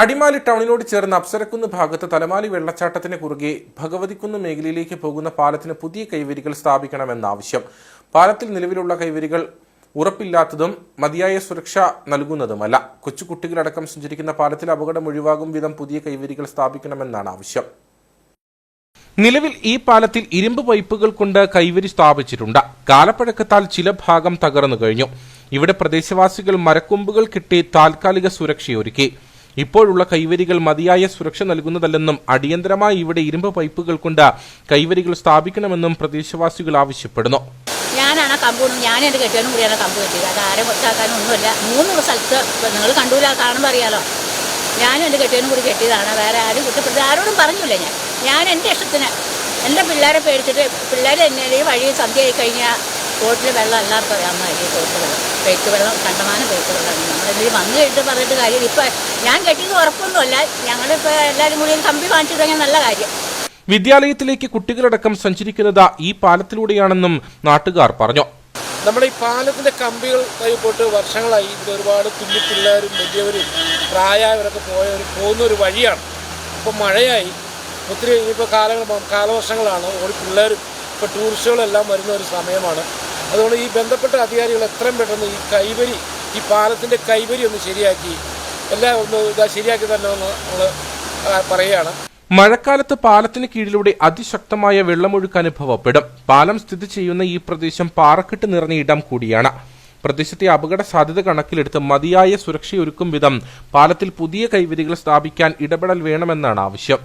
അടിമാലി ടൗണിനോട് ചേർന്ന് അപ്സരക്കുന്ന് ഭാഗത്ത് തലമാലി വെള്ളച്ചാട്ടത്തിന് കുറുകെ ഭഗവതിക്കുന്ന് മേഖലയിലേക്ക് പോകുന്ന പാലത്തിന് പുതിയ കൈവരികൾ സ്ഥാപിക്കണമെന്ന ആവശ്യം. പാലത്തിൽ നിലവിലുള്ള കൈവരികൾ ഉറപ്പില്ലാത്തതും മതിയായ സുരക്ഷ നൽകുന്നതുമല്ല. കൊച്ചുകുട്ടികളടക്കം സഞ്ചരിക്കുന്ന പാലത്തിൽ അപകടം ഒഴിവാകും വിധം പുതിയ കൈവരികൾ സ്ഥാപിക്കണമെന്നാണ് ആവശ്യം. നിലവിൽ ഈ പാലത്തിൽ ഇരുമ്പ് പൈപ്പുകൾ കൊണ്ട് കൈവരി സ്ഥാപിച്ചിട്ടുണ്ട്. കാലപ്പഴക്കത്താൽ ചില ഭാഗം തകർന്നു കഴിഞ്ഞു. ഇവിടെ പ്രദേശവാസികൾ മരക്കൊമ്പുകൾ കിട്ടി താൽക്കാലിക സുരക്ഷയൊരുക്കി. ഇപ്പോഴുള്ള കൈവരികൾ മതിയായ സുരക്ഷ നൽകുന്നതല്ലെന്നും അടിയന്തരമായി ഇവിടെ ഇരുമ്പ് പൈപ്പുകൾ കൊണ്ട് കൈവരികൾ സ്ഥാപിക്കണമെന്നും പ്രദേശവാസികൾ ആവശ്യപ്പെടുന്നു. ഞാനാണ് കമ്പ് ഞാൻ എന്റെ കെട്ടിയവനും കൂടിയാണ് കമ്പ് കെട്ടിയത്. അത് ആരെ പുറത്താക്കാനും ഒന്നുമില്ല. മൂന്ന് സ്ഥലത്ത് നിങ്ങൾ കണ്ടൂല കാണുമ്പോൾ അറിയാലോ. ഞാനും എന്റെ കെട്ടിയാലും കൂടി കെട്ടിയതാണ്. വേറെ ആരും കുറ്റപ്പെടുത്തി ആരോടും പറഞ്ഞില്ല ഞാൻ. ഞാൻ എന്റെ ഇഷ്ടത്തിന് എന്റെ പിള്ളേരെ പേടിച്ചിട്ട് പിള്ളേർ എന്നെ ഈ വഴി സന്ധ്യ ആയി കഴിഞ്ഞാൽ തോട്ടിൽ വെള്ളം എല്ലാവർക്കും അറിയാവുന്നതായിരിക്കും തോട്ടിൽ വെള്ളം പെയ്ത്ത് വെള്ളം കണ്ടമാനം പെയ്ത്ത് വെള്ളമാണ് നമ്മളെന്തെങ്കിലും വന്നു കഴിഞ്ഞിട്ട് പറഞ്ഞിട്ട് കാര്യം ഇപ്പം ഞാൻ കെട്ടിയത് ഉറപ്പൊന്നുമല്ല. ഞങ്ങളിപ്പോൾ എല്ലാവരും കൂടി കമ്പി കാണിച്ചു തുടങ്ങിയ നല്ല കാര്യം. വിദ്യാലയത്തിലേക്ക് കുട്ടികളടക്കം സഞ്ചരിക്കുന്നത് ഈ പാലത്തിലൂടെയാണെന്നും നാട്ടുകാർ പറഞ്ഞു. നമ്മുടെ ഈ പാലത്തിന്റെ കമ്പികൾ കൈപോട്ട് വർഷങ്ങളായി ഇതിൽ ഒരുപാട് കുഞ്ഞു പിള്ളേരും വലിയവരും പ്രായമായവരൊക്കെ പോയ ഒരു പോകുന്ന ഒരു വഴിയാണ്. ഇപ്പോൾ മഴയായി. ഒത്തിരി ഇനിയിപ്പോൾ കാലങ്ങൾ കാലവർഷങ്ങളാണ്. ഒരു പിള്ളേരും ഇപ്പോൾ ടൂറിസ്റ്റുകളെല്ലാം വരുന്ന ഒരു സമയമാണ്. അതുകൊണ്ട് ഈ ബന്ധപ്പെട്ട അധികാരികൾ എത്രയും പെട്ടെന്ന് ഈ കൈവരി ഈ പാലത്തിന്റെ കൈവരി ഒന്ന് ശരിയാക്കി എല്ലാം ഒന്ന് ഇതാ ശരിയാക്കി തന്നെ ഒന്ന് നമ്മൾ പറയുകയാണ്. മഴക്കാലത്ത് പാലത്തിന് കീഴിലൂടെ അതിശക്തമായ വെള്ളമൊഴുക്ക് അനുഭവപ്പെടും. പാലം സ്ഥിതി ചെയ്യുന്ന ഈ പ്രദേശം പാറക്കെട്ട് നിറഞ്ഞ ഇടം കൂടിയാണ്. പ്രദേശത്തെ അപകട സാധ്യത കണക്കിലെടുത്ത് മതിയായ സുരക്ഷയൊരുക്കും വിധം പാലത്തിൽ പുതിയ കൈവരികൾ സ്ഥാപിക്കാൻ ഇടപെടൽ വേണമെന്നാണ് ആവശ്യം.